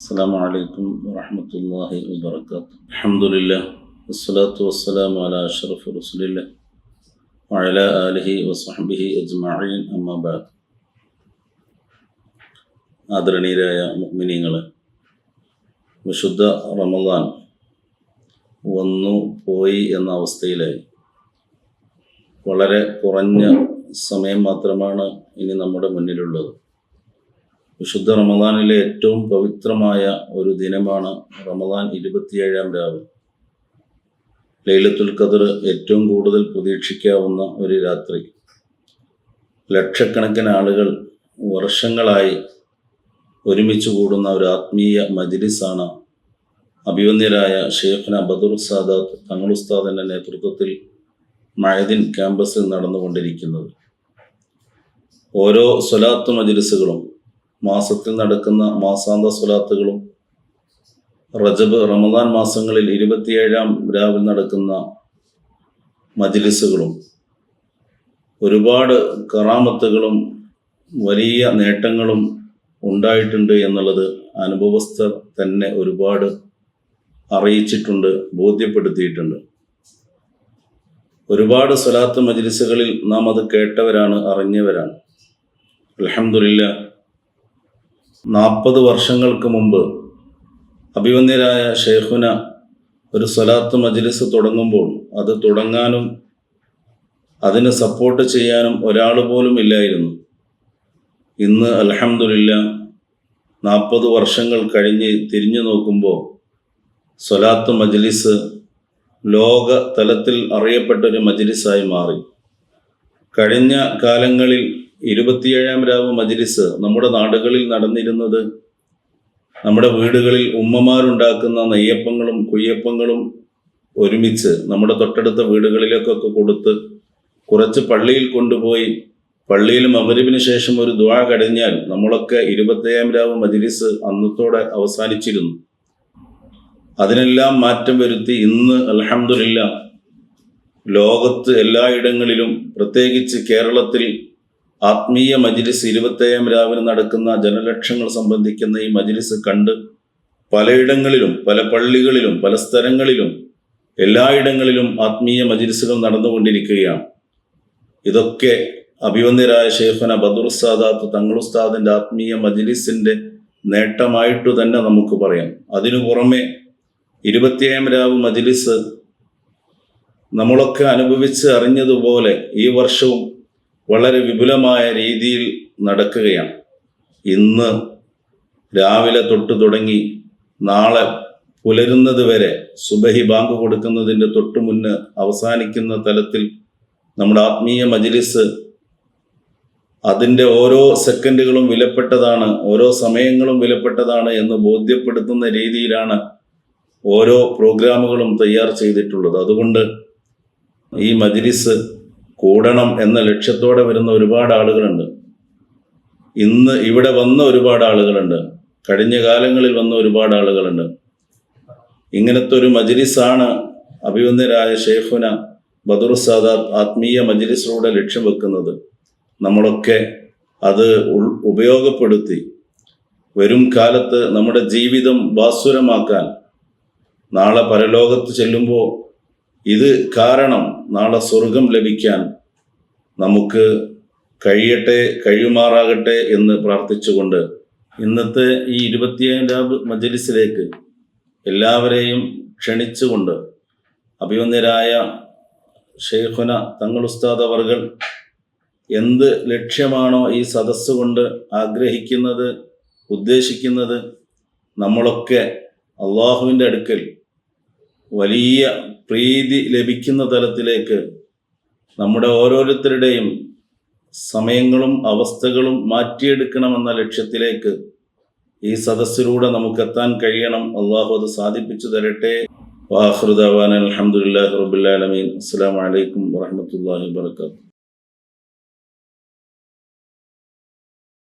السلام عليكم ورحمة الله وبركاته الحمد لله والصلاة والسلام على أشرف رسول الله وعلى آله وصحبه أجمعين أما بعد ആദരണീയരായ മുഅ്മിനീങ്ങളെ വിശുദ്ധ റമദാൻ വന്നു പോയി എന്ന അവസ്ഥയിലായി വളരെ കുറഞ്ഞ സമയം മാത്രമാണ് ഇനി നമ്മുടെ മുന്നിലുള്ളത് വിശുദ്ധ റമദാനിലെ ഏറ്റവും പവിത്രമായ ഒരു ദിനമാണ് റമദാൻ ഇരുപത്തിയേഴാം രാവ്. ലൈലത്തുൽ ഖദർ ഏറ്റവും കൂടുതൽ പ്രതീക്ഷിക്കാവുന്ന ഒരു രാത്രി. ലക്ഷക്കണക്കിന് ആളുകൾ വർഷങ്ങളായി ഒരുമിച്ച് കൂടുന്ന ഒരു ആത്മീയ മജിലിസാണ് അഭിവന്യരായ ഷെയ്ഖ്ന ബദുർ സാദാത്ത് തങ്ങളുസ്താദിന്റെ നേതൃത്വത്തിൽ മഴദിൻ ക്യാമ്പസിൽ നടന്നുകൊണ്ടിരിക്കുന്നത്. ഓരോ സ്വലാത്ത് മജ്ലിസുകളും മാസത്തിൽ നടക്കുന്ന മാസാന്ത സ്വലാത്തുകളും റജബ് റമദാൻ മാസങ്ങളിൽ ഇരുപത്തിയേഴാം രാവിൽ നടക്കുന്ന മജിലിസുകളും ഒരുപാട് കറാമത്തുകളും വലിയ നേട്ടങ്ങളും ഉണ്ടായിട്ടുണ്ട് എന്നുള്ളത് അനുഭവസ്ഥർ തന്നെ ഒരുപാട് അറിയിച്ചിട്ടുണ്ട് ബോധ്യപ്പെടുത്തിയിട്ടുണ്ട്. ഒരുപാട് സ്വലാത്ത് മജിലിസുകളിൽ നാം അത് കേട്ടവരാണ് അറിഞ്ഞവരാണ്. അലഹമില്ല നാൽപ്പത് വർഷങ്ങൾക്ക് മുമ്പ് അഭിവന്യരായ ഷെയ്ഖുന ഒരു സ്വലാത്ത് മജ്ലിസ് തുടങ്ങുമ്പോൾ അത് തുടങ്ങാനും അതിന് സപ്പോർട്ട് ചെയ്യാനും ഒരാൾ പോലും ഇല്ലായിരുന്നു. ഇന്ന് അലഹമില്ല നാൽപ്പത് വർഷങ്ങൾ കഴിഞ്ഞ് തിരിഞ്ഞു നോക്കുമ്പോൾ സ്വലാത്ത് മജ്ലിസ് ലോക തലത്തിൽ അറിയപ്പെട്ടൊരു മജ്ലിസായി മാറി. കഴിഞ്ഞ കാലങ്ങളിൽ ഇരുപത്തിയേഴാം രാവ് മജ്ലിസ് നമ്മുടെ നാടുകളിൽ നടന്നിരുന്നത്. നമ്മുടെ വീടുകളിൽ ഉമ്മമാരുണ്ടാക്കുന്ന നെയ്യപ്പങ്ങളും കുയ്യപ്പങ്ങളും ഒരുമിച്ച് നമ്മുടെ തൊട്ടടുത്ത വീടുകളിലേക്കൊക്കെ കൊടുത്ത് കുറച്ച് പള്ളിയിൽ കൊണ്ടുപോയി. പള്ളിയിൽ മമരുവിന് ശേഷം ഒരു ദ്വാ കടഞ്ഞാൽ നമ്മളൊക്കെ ഇരുപത്തേഴാം രാവ് മജ്ലിസ് അന്നത്തോടെ അവസാനിച്ചിരുന്നു. അതിനെല്ലാം മാറ്റം വരുത്തി ഇന്ന് അലഹമില്ല ലോകത്ത് എല്ലായിടങ്ങളിലും പ്രത്യേകിച്ച് കേരളത്തിൽ ആത്മീയ മജിലിസ് ഇരുപത്തേഴാം രാവിലെ നടക്കുന്ന ജനലക്ഷങ്ങൾ സംബന്ധിക്കുന്ന ഈ മജിലിസ് കണ്ട് പലയിടങ്ങളിലും പല പള്ളികളിലും പല സ്ഥലങ്ങളിലും എല്ലായിടങ്ങളിലും ആത്മീയ മജിലിസുകൾ നടന്നുകൊണ്ടിരിക്കുകയാണ്. ഇതൊക്കെ അഭിവന്ദ്യരായ ഷേഫന ബദുർ സാദാത്ത് തങ്ങളുസ്താദിന്റെ ആത്മീയ മജ്ലിസിന്റെ നേട്ടമായിട്ടു തന്നെ നമുക്ക് പറയാം. അതിനു പുറമെ ഇരുപത്തിയേഴാം രാവ് മജിലിസ് നമ്മളൊക്കെ അനുഭവിച്ച് അറിഞ്ഞതുപോലെ ഈ വർഷവും വളരെ വിപുലമായ രീതിയിൽ നടക്കുകയാണ്. ഇന്ന് രാവിലെ തൊട്ട് തുടങ്ങി നാളെ പുലരുന്നത് വരെ സുബഹി ബാങ്ക് കൊടുക്കുന്നതിന്റെ തൊട്ട് മുന്ന് അവസാനിക്കുന്ന തലത്തിൽ നമ്മുടെ ആത്മീയ മജ്ലിസ് അതിന്റെ ഓരോ സെക്കൻഡുകളും വിലപ്പെട്ടതാണ് ഓരോ സമയങ്ങളും വിലപ്പെട്ടതാണ് എന്ന് ബോധ്യപ്പെടുത്തുന്ന രീതിയിലാണ് ഓരോ പ്രോഗ്രാമുകളും തയ്യാർ ചെയ്തിട്ടുള്ളത്. അതുകൊണ്ട് ഈ മജ്ലിസ് കൂടണം എന്ന ലക്ഷ്യത്തോടെ വരുന്ന ഒരുപാട് ആളുകളുണ്ട്. ഇന്ന് ഇവിടെ വന്ന ഒരുപാട് ആളുകളുണ്ട്. കഴിഞ്ഞ കാലങ്ങളിൽ വന്ന ഒരുപാട് ആളുകളുണ്ട്. ഇങ്ങനത്തെ ഒരു മജ്ലിസാണ് അഭിവന്ദരായ ഷെയ്ഖുന ബദുർ സാദാത്ത് ആത്മീയ മജ്ലിസിലൂടെ ലക്ഷ്യം വെക്കുന്നത്. നമ്മളൊക്കെ അത് ഉപയോഗപ്പെടുത്തി വരും കാലത്ത് നമ്മുടെ ജീവിതം ഭാസുരമാക്കാൻ നാളെ പരലോകത്ത് ചെല്ലുമ്പോൾ ഇത് കാരണം നാളെ സ്വർഗം ലഭിക്കാൻ നമുക്ക് കഴിയട്ടെ കഴിയുമാറാകട്ടെ എന്ന് പ്രാർത്ഥിച്ചുകൊണ്ട് ഇന്നത്തെ ഈ ഇരുപത്തിയേഴാം മജലിസിലേക്ക് എല്ലാവരെയും ക്ഷണിച്ചുകൊണ്ട് അഭിമന്യരായ ഷെയ്ഖുന തങ്ങൾ ഉസ്താദ് അവർകൾ എന്ത് ലക്ഷ്യമാണോ ഈ സദസ്സ് കൊണ്ട് ആഗ്രഹിക്കുന്നത് ഉദ്ദേശിക്കുന്നത് നമ്മളൊക്കെ അള്ളാഹുവിന്റെ അടുക്കൽ വലിയ പ്രീതി ലഭിക്കുന്ന തലത്തിലേക്ക് നമ്മുടെ ഓരോരുത്തരുടെയും സമയങ്ങളും അവസ്ഥകളും മാറ്റിയെടുക്കണമെന്ന ലക്ഷ്യത്തിലേക്ക് ഈ സദസ്സിലൂടെ നമുക്ക് എത്താൻ കഴിയണം. അള്ളാഹു അത് സാധിപ്പിച്ചു തരട്ടെ. വാഹൃദാൻ അലഹമുല്ലാ റബുല്ലാലമീൻ അസ്സാം വലൈക്കും വാഹമത്തല്ലാഹി വാത്തു